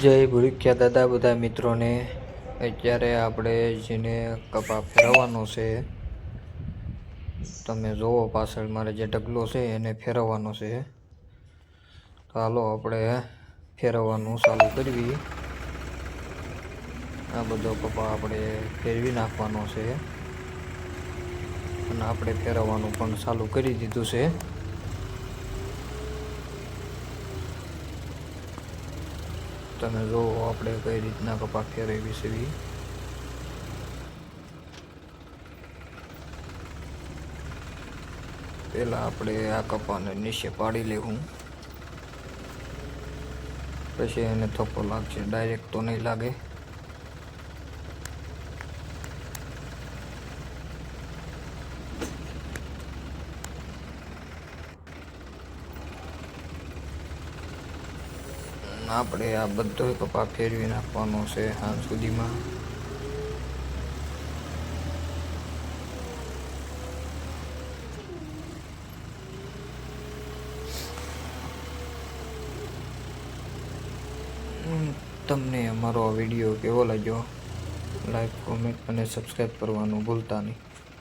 જય ભૂરિક્યા દાદા બધા મિત્રોને, અત્યારે આપણે જેને કપા ફેરવવાનો છે, તમે જુઓ પાછળ મારે જે ઢગલો છે એને ફેરવવાનો છે. તો હાલો આપણે ફેરવવાનું ચાલુ કરવી. આ બધો કપા આપણે ફેરવી નાખવાનો છે. અને આપણે ફેરવવાનું પણ ચાલુ કરી દીધું છે. તમે જોવો આપણે કઈ રીતના કપા ક્યારે વિસવી પહેલાં આપણે આ કપાને નીચે પાડી લેવું. પછી એને થપ્પો લાગશે. ડાયરેક્ટ તો નહીં લાગે. આપણે આ બધો કપા ફેરવી નાખવાનો છે હાલ સુધીમાં. તમને અમારો વીડિયો કેવો લાગ્યો? લાઈક કોમેન્ટ અને સબસ્ક્રાઈબ કરવાનું ભૂલતા નહીં.